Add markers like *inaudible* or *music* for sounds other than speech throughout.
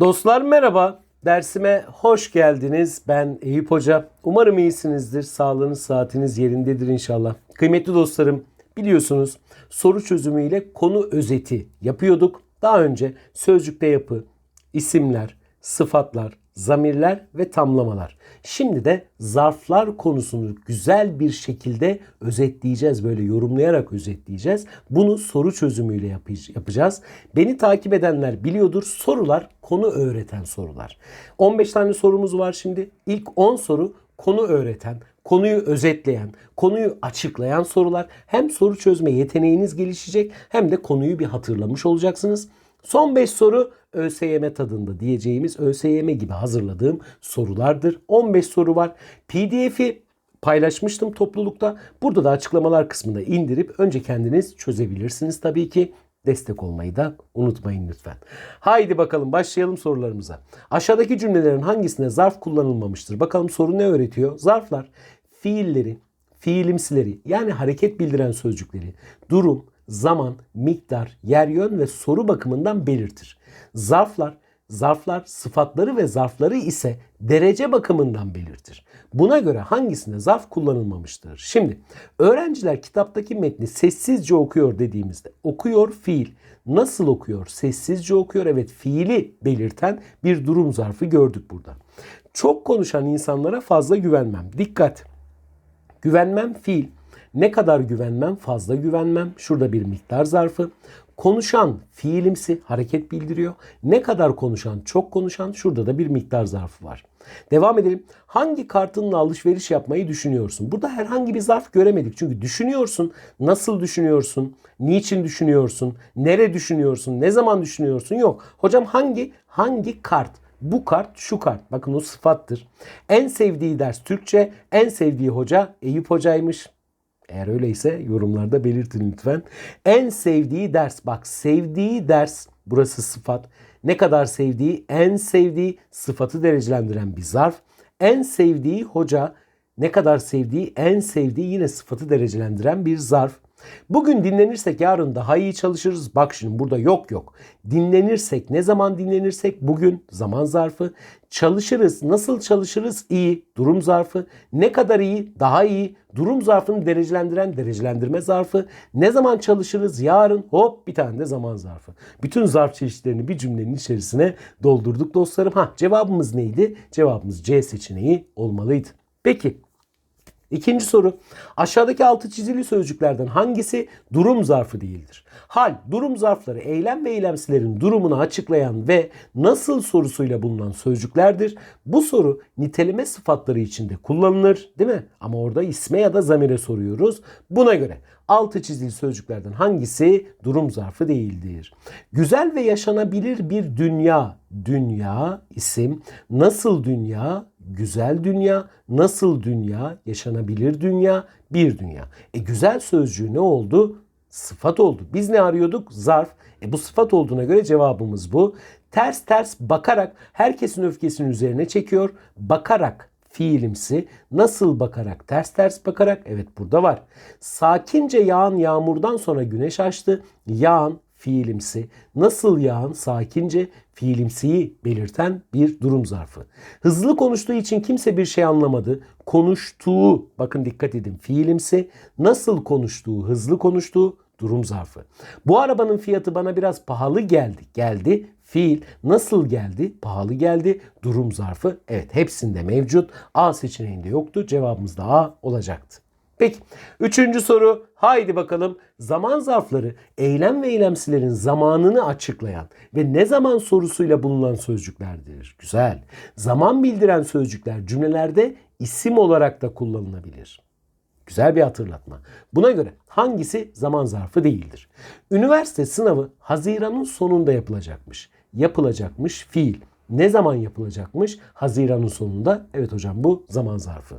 Dostlar merhaba. Dersime hoş geldiniz. Ben Eyüp Hoca. Umarım iyisinizdir. Sağlığınız, saatiniz yerindedir inşallah. Kıymetli dostlarım, biliyorsunuz soru çözümüyle konu özeti yapıyorduk. Daha önce sözcükte yapı, isimler, sıfatlar, zamirler ve tamlamalar. Şimdi de zarflar konusunu güzel bir şekilde özetleyeceğiz. Böyle yorumlayarak özetleyeceğiz. Bunu soru çözümüyle yapacağız. Beni takip edenler biliyordur. Sorular konu öğreten sorular. 15 tane sorumuz var şimdi. İlk 10 soru konu öğreten, konuyu özetleyen, konuyu açıklayan sorular. Hem soru çözme yeteneğiniz gelişecek hem de konuyu bir hatırlamış olacaksınız. Son 5 soru ÖSYM tadında diyeceğimiz ÖSYM gibi hazırladığım sorulardır. 15 soru var. PDF'i paylaşmıştım toplulukta. Burada da açıklamalar kısmında indirip önce kendiniz çözebilirsiniz tabii ki. Destek olmayı da unutmayın lütfen. Haydi bakalım başlayalım sorularımıza. Aşağıdaki cümlelerin hangisinde zarf kullanılmamıştır? Bakalım soru ne öğretiyor? Zarflar fiilleri, fiilimsileri yani hareket bildiren sözcükleri, durum, zaman, miktar, yer yön ve soru bakımından belirtir. Zarflar, zarflar sıfatları ve zarfları ise derece bakımından belirtir. Buna göre hangisinde zarf kullanılmamıştır? Şimdi öğrenciler kitaptaki metni sessizce okuyor dediğimizde okuyor fiil. Nasıl okuyor? Sessizce okuyor. Evet fiili belirten bir durum zarfı gördük burada. Çok konuşan insanlara fazla güvenmem. Dikkat! Güvenmem fiil. Ne kadar güvenmem? Fazla güvenmem. Şurada bir miktar zarfı. Konuşan fiilimsi hareket bildiriyor. Ne kadar konuşan, çok konuşan şurada da bir miktar zarfı var. Devam edelim. Hangi kartınla alışveriş yapmayı düşünüyorsun? Burada herhangi bir zarf göremedik. Çünkü düşünüyorsun. Nasıl düşünüyorsun? Niçin düşünüyorsun? Nere düşünüyorsun? Ne zaman düşünüyorsun? Yok. Hocam hangi? Hangi kart? Bu kart şu kart. Bakın o sıfattır. En sevdiği ders Türkçe. En sevdiği hoca Eyüp hocaymış. Eğer öyleyse yorumlarda belirtin lütfen. En sevdiği ders. Bak sevdiği ders burası sıfat. Ne kadar sevdiği, en sevdiği sıfatı derecelendiren bir zarf. En sevdiği hoca, ne kadar sevdiği, en sevdiği yine sıfatı derecelendiren bir zarf. Bugün dinlenirsek yarın daha iyi çalışırız. Bak şimdi burada yok yok. Dinlenirsek ne zaman dinlenirsek bugün zaman zarfı. Çalışırız nasıl çalışırız iyi durum zarfı. Ne kadar iyi daha iyi durum zarfını derecelendiren derecelendirme zarfı. Ne zaman çalışırız yarın hop bir tane de zaman zarfı. Bütün zarf çeşitlerini bir cümlenin içerisine doldurduk dostlarım. Ha cevabımız neydi? Cevabımız C seçeneği olmalıydı. Peki İkinci soru. Aşağıdaki altı çizili sözcüklerden hangisi durum zarfı değildir? Hal, durum zarfları eylem ve eylemsilerin durumunu açıklayan ve nasıl sorusuyla bulunan sözcüklerdir. Bu soru niteleme sıfatları içinde kullanılır değil mi? Ama orada isme ya da zamire soruyoruz. Buna göre altı çizili sözcüklerden hangisi durum zarfı değildir? Güzel ve yaşanabilir bir dünya, dünya isim, nasıl dünya, güzel dünya, nasıl dünya, yaşanabilir dünya, bir dünya. E güzel sözcüğü ne oldu? Sıfat oldu. Biz ne arıyorduk? Zarf. E bu sıfat olduğuna göre cevabımız bu. Ters ters bakarak herkesin öfkesini üzerine çekiyor. Bakarak fiilimsi. Nasıl bakarak? Ters ters bakarak. Evet burada var. Sakince yağan yağmurdan sonra güneş açtı. Yağan fiilimsi. Nasıl yağan? Sakince fiilimsiyi belirten bir durum zarfı. Hızlı konuştuğu için kimse bir şey anlamadı. Konuştuğu, bakın dikkat edin fiilimsi. Nasıl konuştuğu, hızlı konuştuğu durum zarfı. Bu arabanın fiyatı bana biraz pahalı geldi. Geldi fiil nasıl geldi? Pahalı geldi. Durum zarfı evet hepsinde mevcut. A seçeneğinde yoktu. Cevabımız da A olacaktı. Peki üçüncü soru haydi bakalım zaman zarfları eylem ve eylemsilerin zamanını açıklayan ve ne zaman sorusuyla bulunan sözcüklerdir. Güzel. Zaman bildiren sözcükler cümlelerde isim olarak da kullanılabilir. Güzel bir hatırlatma. Buna göre hangisi zaman zarfı değildir? Üniversite sınavı Haziran'ın sonunda yapılacakmış. Yapılacakmış fiil. Ne zaman yapılacakmış? Haziran'ın sonunda. Evet hocam bu zaman zarfı.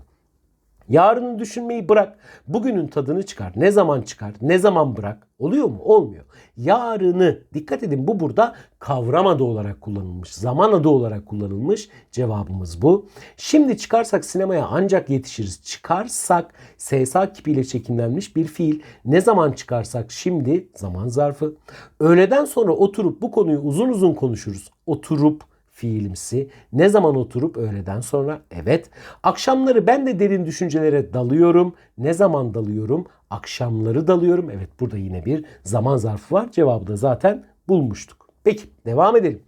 Yarını düşünmeyi bırak. Bugünün tadını çıkar. Ne zaman çıkar? Ne zaman bırak? Oluyor mu? Olmuyor. Yarını dikkat edin bu burada kavram adı olarak kullanılmış. Zaman adı olarak kullanılmış. Cevabımız bu. Şimdi çıkarsak sinemaya ancak yetişiriz. Çıkarsak SSA kipiyle çekimlenmiş bir fiil. Ne zaman çıkarsak şimdi zaman zarfı. Öğleden sonra oturup bu konuyu uzun uzun konuşuruz. Oturup fiilimsi. Ne zaman oturup öğleden sonra? Evet. Akşamları ben de derin düşüncelere dalıyorum. Ne zaman dalıyorum? Akşamları dalıyorum. Evet burada yine bir zaman zarfı var. Cevabı da zaten bulmuştuk. Peki devam edelim.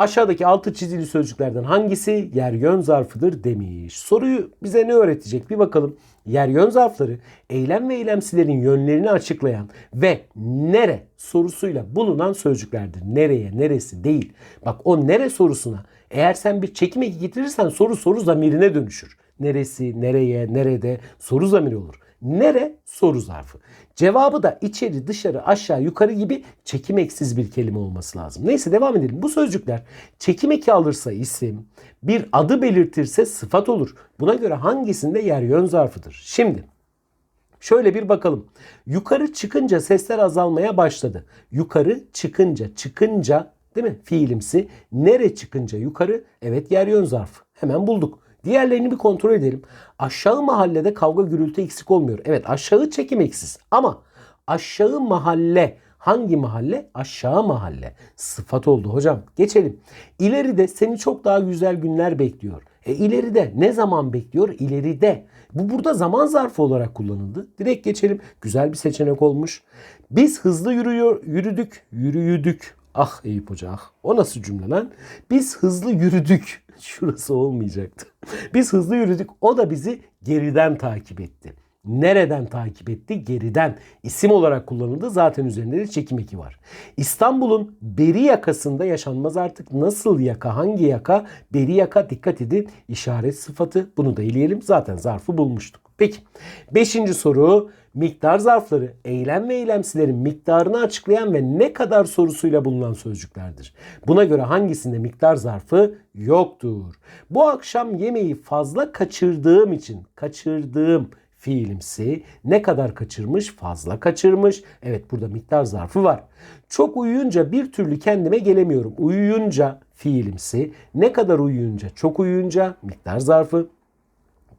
Aşağıdaki altı çizili sözcüklerden hangisi yer yön zarfıdır demiş. Soruyu bize ne öğretecek bir bakalım. Yer yön zarfları eylem ve eylemsilerin yönlerini açıklayan ve nere sorusuyla bulunan sözcüklerdir. Nereye, neresi değil. Bak o nere sorusuna eğer sen bir çekim eki getirirsen soru soru zamirine dönüşür. Neresi, nereye, nerede soru zamiri olur. Nere? Soru zarfı. Cevabı da içeri, dışarı, aşağı, yukarı gibi çekim eksiz bir kelime olması lazım. Neyse devam edelim. Bu sözcükler çekim eki alırsa isim, bir adı belirtirse sıfat olur. Buna göre hangisinde yer yön zarfıdır? Şimdi Şöyle bir bakalım. Yukarı çıkınca sesler azalmaya başladı. Yukarı çıkınca, çıkınca değil mi? Fiilimsi. Nere çıkınca yukarı? Evet yer yön zarfı. Hemen bulduk. Diğerlerini bir kontrol edelim. Aşağı mahallede kavga gürültü eksik olmuyor. Evet aşağı çekim eksiz. Ama aşağı mahalle hangi mahalle? Aşağı mahalle. Sıfat oldu hocam. Geçelim. İleride seni çok daha güzel günler bekliyor. E ileride ne zaman bekliyor? İleride. Bu burada zaman zarfı olarak kullanıldı. Direkt geçelim. Güzel bir seçenek olmuş. Biz hızlı yürüyor, yürüdük, yürüyüdük. Ah Eyüp Hoca ah. O nasıl cümle lan? Biz hızlı yürüdük. *laughs* Şurası olmayacaktı. Biz hızlı yürüdük. O da bizi geriden takip etti. Nereden takip etti? Geriden. İsim olarak kullanıldı. Zaten üzerinde de çekim eki var. İstanbul'un beri yakasında yaşanmaz artık. Nasıl yaka? Hangi yaka? Beri yaka. Dikkat edin. İşaret sıfatı. Bunu da eleyelim. Zaten zarfı bulmuştuk. Peki. Beşinci soru. Miktar zarfları eylem ve eylemsilerin miktarını açıklayan ve ne kadar sorusuyla bulunan sözcüklerdir. Buna göre hangisinde miktar zarfı yoktur? Bu akşam yemeği fazla kaçırdığım için kaçırdığım fiilimsi ne kadar kaçırmış? Fazla kaçırmış. Evet burada miktar zarfı var. Çok uyuyunca bir türlü kendime gelemiyorum. Uyuyunca fiilimsi ne kadar uyuyunca? Çok uyuyunca miktar zarfı.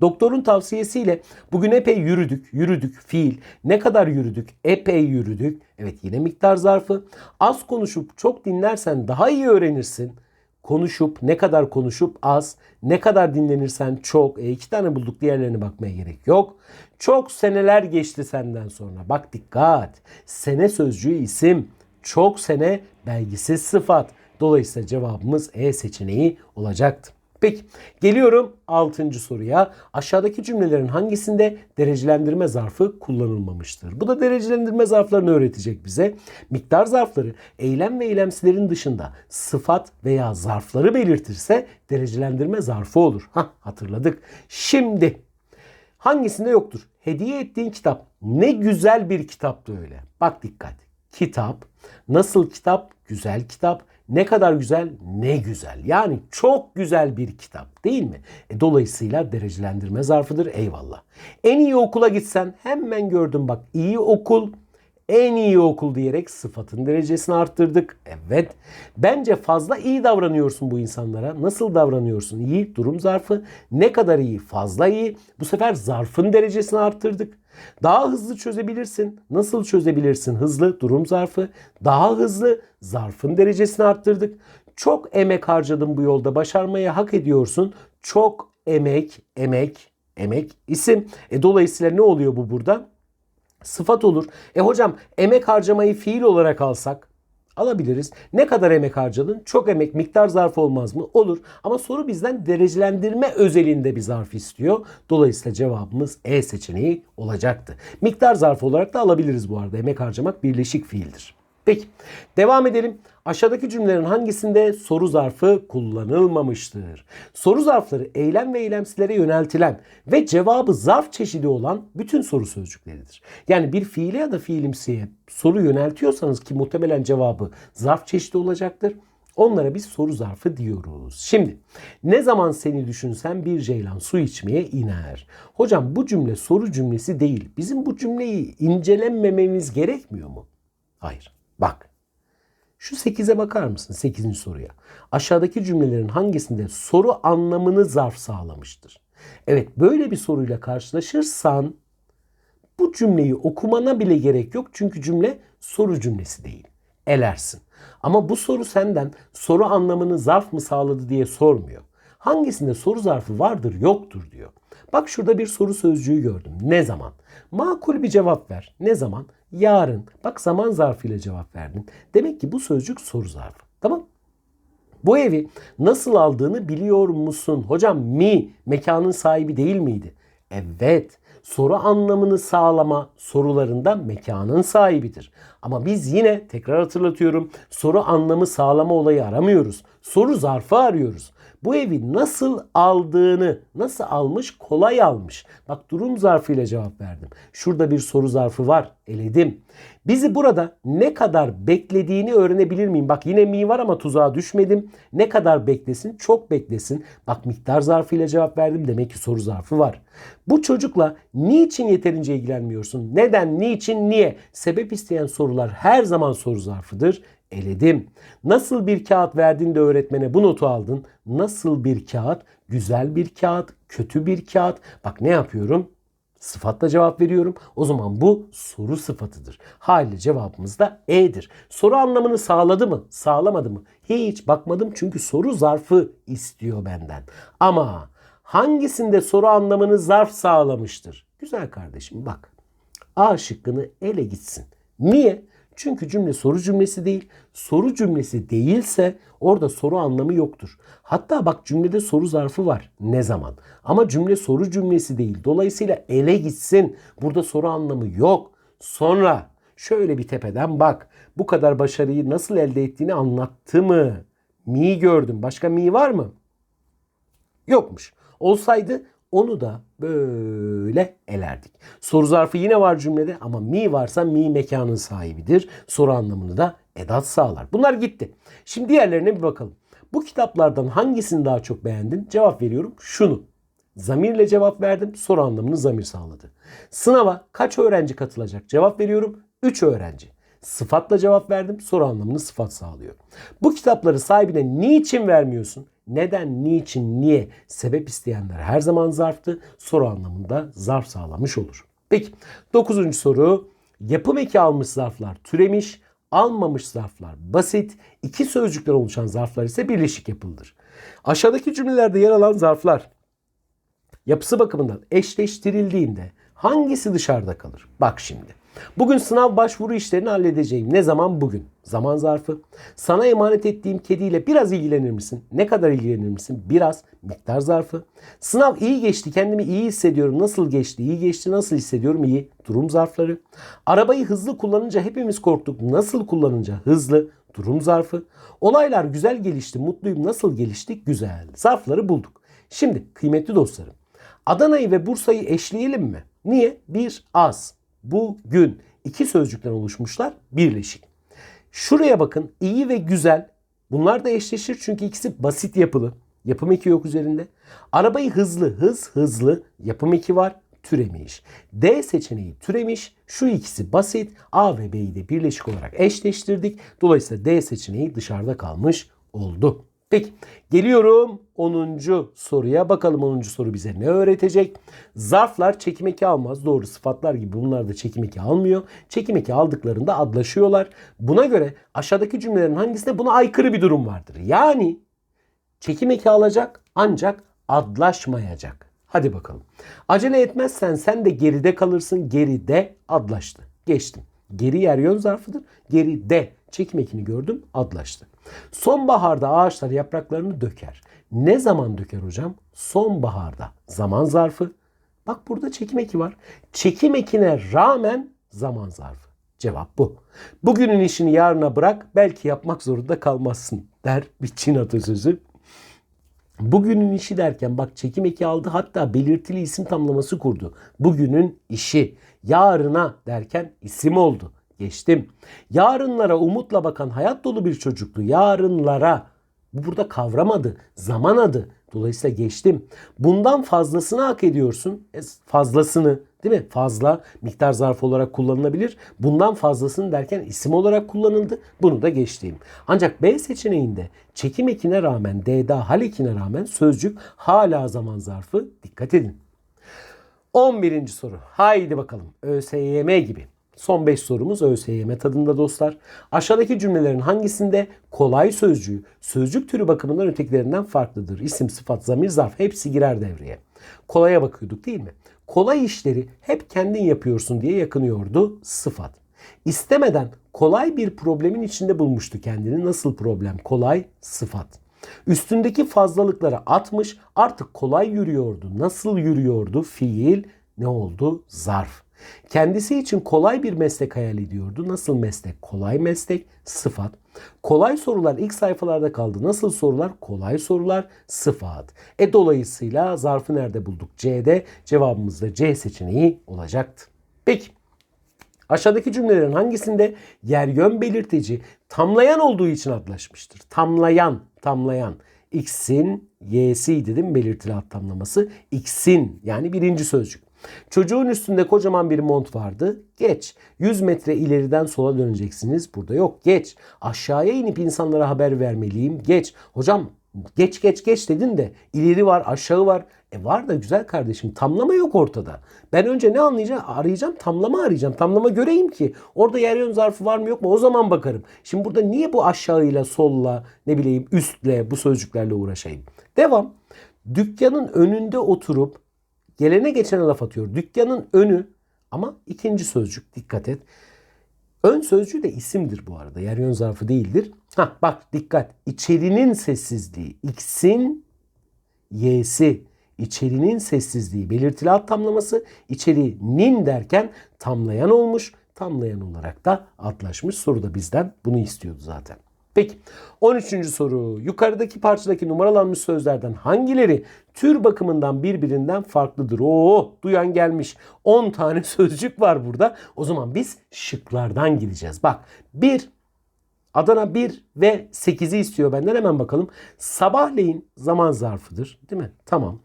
Doktorun tavsiyesiyle bugün epey yürüdük. Yürüdük fiil. Ne kadar yürüdük? Epey yürüdük. Evet yine miktar zarfı. Az konuşup çok dinlersen daha iyi öğrenirsin. Konuşup ne kadar konuşup az, ne kadar dinlenirsen çok. E iki tane bulduk diğerlerine bakmaya gerek yok. Çok seneler geçti senden sonra. Bak dikkat. Sene sözcüğü isim. Çok sene belgisiz sıfat. Dolayısıyla cevabımız E seçeneği olacaktı. Peki geliyorum 6. soruya. Aşağıdaki cümlelerin hangisinde derecelendirme zarfı kullanılmamıştır? Bu da derecelendirme zarflarını öğretecek bize. Miktar zarfları eylem ve eylemsilerin dışında sıfat veya zarfları belirtirse derecelendirme zarfı olur. Hah hatırladık. Şimdi hangisinde yoktur? Hediye ettiğin kitap ne güzel bir kitaptı öyle. Bak dikkat. Kitap nasıl kitap? Güzel kitap. Ne kadar güzel? Ne güzel. Yani çok güzel bir kitap değil mi? E, dolayısıyla derecelendirme zarfıdır. Eyvallah. En iyi okula gitsen hemen gördüm bak iyi okul en iyi okul diyerek sıfatın derecesini arttırdık. Evet. Bence fazla iyi davranıyorsun bu insanlara. Nasıl davranıyorsun? İyi. Durum zarfı. Ne kadar iyi? Fazla iyi. Bu sefer zarfın derecesini arttırdık. Daha hızlı çözebilirsin. Nasıl çözebilirsin? Hızlı. Durum zarfı. Daha hızlı. Zarfın derecesini arttırdık. Çok emek harcadım bu yolda. Başarmayı hak ediyorsun. Çok emek, emek, emek isim. E dolayısıyla ne oluyor bu burada? Sıfat olur. E hocam emek harcamayı fiil olarak alsak alabiliriz. Ne kadar emek harcadın? Çok emek miktar zarf olmaz mı? Olur. Ama soru bizden derecelendirme özelinde bir zarf istiyor. Dolayısıyla cevabımız E seçeneği olacaktı. Miktar zarf olarak da alabiliriz bu arada. Emek harcamak birleşik fiildir. Peki devam edelim. Aşağıdaki cümlelerin hangisinde soru zarfı kullanılmamıştır? Soru zarfları eylem ve eylemsilere yöneltilen ve cevabı zarf çeşidi olan bütün soru sözcükleridir. Yani bir fiile ya da fiilimsiye soru yöneltiyorsanız ki muhtemelen cevabı zarf çeşidi olacaktır. Onlara biz soru zarfı diyoruz. Şimdi ne zaman seni düşünsem bir ceylan su içmeye iner. Hocam bu cümle soru cümlesi değil. Bizim bu cümleyi incelenmememiz gerekmiyor mu? Hayır. Bak. Şu 8'e bakar mısın? 8. soruya. Aşağıdaki cümlelerin hangisinde soru anlamını zarf sağlamıştır? Evet böyle bir soruyla karşılaşırsan bu cümleyi okumana bile gerek yok. Çünkü cümle soru cümlesi değil. Elersin. Ama bu soru senden soru anlamını zarf mı sağladı diye sormuyor. Hangisinde soru zarfı vardır yoktur diyor. Bak şurada bir soru sözcüğü gördüm. Ne zaman? Makul bir cevap ver. Ne zaman? Yarın. Bak zaman zarfıyla cevap verdin. Demek ki bu sözcük soru zarfı. Tamam? Bu evi nasıl aldığını biliyor musun? Hocam mi mekanın sahibi değil miydi? Evet. Soru anlamını sağlama sorularında mekanın sahibidir. Ama biz yine tekrar hatırlatıyorum soru anlamı sağlama olayı aramıyoruz. Soru zarfı arıyoruz. Bu evi nasıl aldığını, nasıl almış, kolay almış. Bak durum zarfıyla cevap verdim. Şurada bir soru zarfı var. Eledim. Bizi burada ne kadar beklediğini öğrenebilir miyim? Bak yine mi var ama tuzağa düşmedim. Ne kadar beklesin? Çok beklesin. Bak miktar zarfıyla cevap verdim. Demek ki soru zarfı var. Bu çocukla niçin yeterince ilgilenmiyorsun? Neden, niçin, niye? Sebep isteyen sorular her zaman soru zarfıdır. Eledim. Nasıl bir kağıt verdin de öğretmene bu notu aldın? Nasıl bir kağıt? Güzel bir kağıt, kötü bir kağıt. Bak ne yapıyorum? Sıfatla cevap veriyorum. O zaman bu soru sıfatıdır. Haliyle cevabımız da E'dir. Soru anlamını sağladı mı? Sağlamadı mı? Hiç bakmadım çünkü soru zarfı istiyor benden. Ama hangisinde soru anlamını zarf sağlamıştır? Güzel kardeşim bak. A şıkkını ele gitsin. Niye? Çünkü cümle soru cümlesi değil. Soru cümlesi değilse orada soru anlamı yoktur. Hatta bak cümlede soru zarfı var. Ne zaman? Ama cümle soru cümlesi değil. Dolayısıyla ele gitsin. Burada soru anlamı yok. Sonra şöyle bir tepeden bak. Bu kadar başarıyı nasıl elde ettiğini anlattı mı? Mi gördüm. Başka mi var mı? Yokmuş. Olsaydı onu da böyle elerdik. Soru zarfı yine var cümlede ama mi varsa mi mekanın sahibidir. Soru anlamını da edat sağlar. Bunlar gitti. Şimdi diğerlerine bir bakalım. Bu kitaplardan hangisini daha çok beğendin? Cevap veriyorum şunu. Zamirle cevap verdim. Soru anlamını zamir sağladı. Sınava kaç öğrenci katılacak? Cevap veriyorum 3 öğrenci. Sıfatla cevap verdim. Soru anlamını sıfat sağlıyor. Bu kitapları sahibine niçin vermiyorsun? Neden, niçin, niye? Sebep isteyenler her zaman zarftı. Soru anlamında zarf sağlamış olur. Peki dokuzuncu soru. Yapım eki almış zarflar türemiş, almamış zarflar basit, iki sözcükten oluşan zarflar ise birleşik yapılıdır. Aşağıdaki cümlelerde yer alan zarflar yapısı bakımından eşleştirildiğinde hangisi dışarıda kalır? Bak şimdi. Bugün sınav başvuru işlerini halledeceğim. Ne zaman? Bugün. Zaman zarfı. Sana emanet ettiğim kediyle biraz ilgilenir misin? Ne kadar ilgilenir misin? Biraz. Miktar zarfı. Sınav iyi geçti. Kendimi iyi hissediyorum. Nasıl geçti? İyi geçti. Nasıl hissediyorum? İyi. Durum zarfları. Arabayı hızlı kullanınca hepimiz korktuk. Nasıl kullanınca? Hızlı. Durum zarfı. Olaylar güzel gelişti. Mutluyum. Nasıl geliştik? Güzel. Zarfları bulduk. Şimdi kıymetli dostlarım. Adana'yı ve Bursa'yı eşleyelim mi? Niye? Bir az bugün iki sözcükten oluşmuşlar birleşik. Şuraya bakın iyi ve güzel bunlar da eşleşir çünkü ikisi basit yapılı. Yapım eki yok üzerinde. Arabayı hızlı hız hızlı yapım eki var türemiş. D seçeneği türemiş. Şu ikisi basit. A ve B'yi de birleşik olarak eşleştirdik. Dolayısıyla D seçeneği dışarıda kalmış oldu. Peki geliyorum 10. soruya. Bakalım 10. soru bize ne öğretecek? Zarflar çekim eki almaz. Doğru sıfatlar gibi bunlar da çekim eki almıyor. Çekim eki aldıklarında adlaşıyorlar. Buna göre aşağıdaki cümlelerin hangisinde buna aykırı bir durum vardır? Yani çekim eki alacak ancak adlaşmayacak. Hadi bakalım. Acele etmezsen sen de geride kalırsın. Geride adlaştı. Geçtim. Geri yer yön zarfıdır. Geride çekim ekini gördüm adlaştı. Sonbaharda ağaçlar yapraklarını döker. Ne zaman döker hocam? Sonbaharda. Zaman zarfı. Bak burada çekim eki var. Çekim ekine rağmen zaman zarfı. Cevap bu. Bugünün işini yarına bırak belki yapmak zorunda kalmazsın der bir Çin atasözü. Bugünün işi derken bak çekim eki aldı hatta belirtili isim tamlaması kurdu. Bugünün işi. Yarına derken isim oldu. Geçtim. Yarınlara umutla bakan hayat dolu bir çocuktu. Yarınlara. Bu burada kavram adı, zaman adı. Dolayısıyla geçtim. Bundan fazlasını hak ediyorsun. E, fazlasını değil mi? Fazla miktar zarfı olarak kullanılabilir. Bundan fazlasını derken isim olarak kullanıldı. Bunu da geçtiğim. Ancak B seçeneğinde çekim ekine rağmen, D'da hal ekine rağmen sözcük hala zaman zarfı. Dikkat edin. 11. soru. Haydi bakalım. ÖSYM gibi. Son 5 sorumuz ÖSYM tadında dostlar. Aşağıdaki cümlelerin hangisinde kolay sözcüğü sözcük türü bakımından ötekilerinden farklıdır? İsim, sıfat, zamir, zarf hepsi girer devreye. Kolaya bakıyorduk değil mi? Kolay işleri hep kendin yapıyorsun diye yakınıyordu sıfat. İstemeden kolay bir problemin içinde bulmuştu kendini. Nasıl problem? Kolay sıfat. Üstündeki fazlalıkları atmış artık kolay yürüyordu. Nasıl yürüyordu? Fiil ne oldu? Zarf. Kendisi için kolay bir meslek hayal ediyordu. Nasıl meslek? Kolay meslek, sıfat. Kolay sorular ilk sayfalarda kaldı. Nasıl sorular? Kolay sorular, sıfat. E dolayısıyla zarfı nerede bulduk? C'de. Cevabımız da C seçeneği olacaktı. Peki. Aşağıdaki cümlelerin hangisinde yer yön belirtici tamlayan olduğu için adlaşmıştır? Tamlayan, tamlayan. X'in Y'siydi değil mi belirtili ad tamlaması? X'in yani birinci sözcük. Çocuğun üstünde kocaman bir mont vardı. Geç. 100 metre ileriden sola döneceksiniz. Burada yok. Geç. Aşağıya inip insanlara haber vermeliyim. Geç. Hocam geç geç geç dedin de ileri var aşağı var. E var da güzel kardeşim tamlama yok ortada. Ben önce ne anlayacağım? Arayacağım tamlama arayacağım. Tamlama göreyim ki orada yer yön zarfı var mı yok mu o zaman bakarım. Şimdi burada niye bu aşağıyla solla ne bileyim üstle bu sözcüklerle uğraşayım. Devam. Dükkanın önünde oturup gelene geçene laf atıyor. Dükkanın önü ama ikinci sözcük dikkat et. Ön sözcüğü de isimdir bu arada. Yer yön zarfı değildir. Ha bak dikkat. İçerinin sessizliği. X'in Y'si. İçerinin sessizliği. Belirtili ad tamlaması. İçerinin derken tamlayan olmuş. Tamlayan olarak da adlaşmış. Soru da bizden bunu istiyordu zaten. Peki 13. soru. Yukarıdaki parçadaki numaralanmış sözlerden hangileri tür bakımından birbirinden farklıdır? Oo duyan gelmiş. 10 tane *laughs* sözcük var burada. O zaman biz şıklardan gideceğiz. Bak 1 Adana 1 ve 8'i istiyor benden hemen bakalım. Sabahleyin zaman zarfıdır değil mi? Tamam.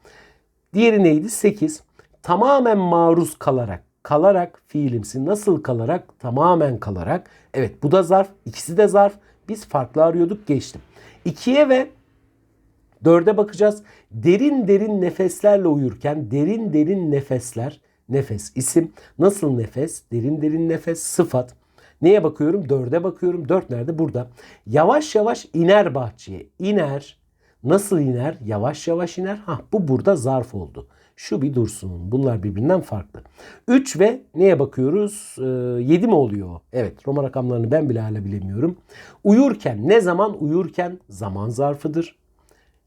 Diğeri neydi? 8. Tamamen maruz kalarak. Kalarak fiilimsi. Nasıl kalarak? Tamamen kalarak. Evet bu da zarf. İkisi de zarf. Biz farklı arıyorduk geçtim. 2'ye ve 4'e bakacağız. Derin derin nefeslerle uyurken derin derin nefesler. Nefes isim. Nasıl nefes? Derin derin nefes sıfat. Neye bakıyorum? 4'e bakıyorum. 4 nerede? Burada. Yavaş yavaş iner bahçeye. İner. Nasıl iner? Yavaş yavaş iner. Ha bu burada zarf oldu. Şu bir dursun. Bunlar birbirinden farklı. 3 ve neye bakıyoruz? Ee, 7 mi oluyor? Evet Roma rakamlarını ben bile hala bilemiyorum. Uyurken ne zaman? Uyurken zaman zarfıdır.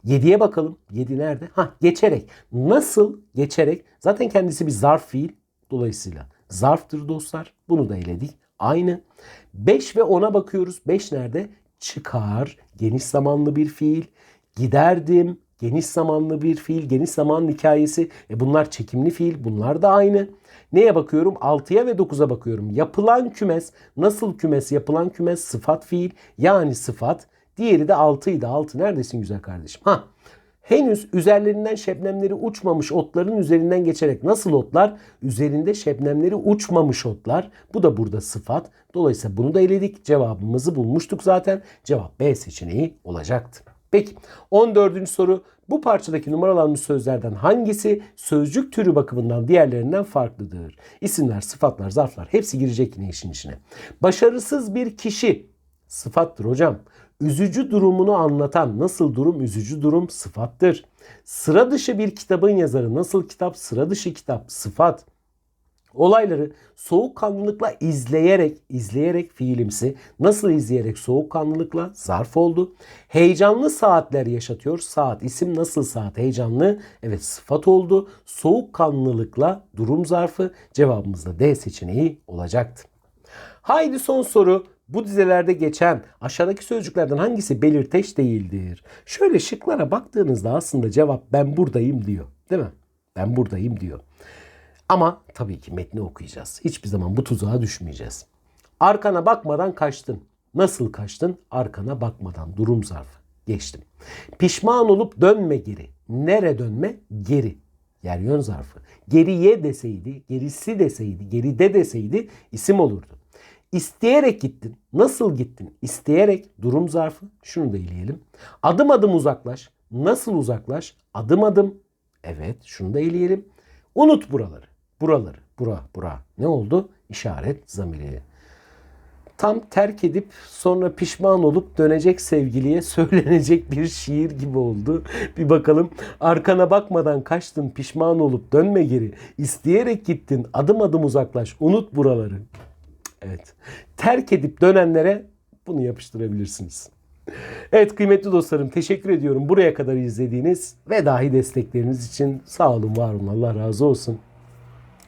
7'ye bakalım. 7 nerede? Ha geçerek. Nasıl geçerek? Zaten kendisi bir zarf fiil. Dolayısıyla zarftır dostlar. Bunu da eledik. Aynı. 5 ve 10'a bakıyoruz. 5 nerede? Çıkar. Geniş zamanlı bir fiil. Giderdim. Geniş zamanlı bir fiil. Geniş zaman hikayesi. E bunlar çekimli fiil. Bunlar da aynı. Neye bakıyorum? 6'ya ve 9'a bakıyorum. Yapılan kümes. Nasıl kümes? Yapılan kümes sıfat fiil. Yani sıfat. Diğeri de 6'ydı. 6 neredesin güzel kardeşim? Ha. Henüz üzerlerinden şebnemleri uçmamış otların üzerinden geçerek nasıl otlar? Üzerinde şebnemleri uçmamış otlar. Bu da burada sıfat. Dolayısıyla bunu da eledik. Cevabımızı bulmuştuk zaten. Cevap B seçeneği olacaktı. Peki 14. soru bu parçadaki numaralanmış sözlerden hangisi sözcük türü bakımından diğerlerinden farklıdır? İsimler, sıfatlar, zarflar hepsi girecek yine işin içine. Başarısız bir kişi sıfattır hocam. Üzücü durumunu anlatan nasıl durum üzücü durum sıfattır. Sıra dışı bir kitabın yazarı nasıl kitap sıra dışı kitap sıfat. Olayları soğukkanlılıkla izleyerek, izleyerek fiilimsi, nasıl izleyerek soğukkanlılıkla zarf oldu. Heyecanlı saatler yaşatıyor. Saat isim nasıl saat heyecanlı? Evet sıfat oldu. Soğukkanlılıkla durum zarfı cevabımız da D seçeneği olacaktı. Haydi son soru. Bu dizelerde geçen aşağıdaki sözcüklerden hangisi belirteç değildir? Şöyle şıklara baktığınızda aslında cevap ben buradayım diyor. Değil mi? Ben buradayım diyor. Ama tabii ki metni okuyacağız. Hiçbir zaman bu tuzağa düşmeyeceğiz. Arkana bakmadan kaçtın. Nasıl kaçtın? Arkana bakmadan. Durum zarfı. Geçtim. Pişman olup dönme geri. Nere dönme? Geri. Yer yön zarfı. Geriye deseydi, gerisi deseydi, geride deseydi isim olurdu. İsteyerek gittin. Nasıl gittin? İsteyerek durum zarfı. Şunu da eleyelim. Adım adım uzaklaş. Nasıl uzaklaş? Adım adım. Evet şunu da eleyelim. Unut buraları. Buraları. bura bura. Ne oldu? İşaret zamiri. Tam terk edip sonra pişman olup dönecek sevgiliye *laughs* söylenecek bir şiir gibi oldu. Bir bakalım. Arkana bakmadan kaçtın pişman olup dönme geri. İsteyerek gittin adım adım uzaklaş unut buraları. Evet. Terk edip dönenlere bunu yapıştırabilirsiniz. Evet kıymetli dostlarım teşekkür ediyorum buraya kadar izlediğiniz ve dahi destekleriniz için sağ olun var olun Allah razı olsun.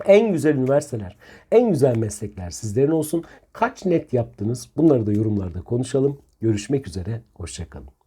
En güzel üniversiteler, en güzel meslekler sizlerin olsun. Kaç net yaptınız? Bunları da yorumlarda konuşalım. Görüşmek üzere, hoşçakalın.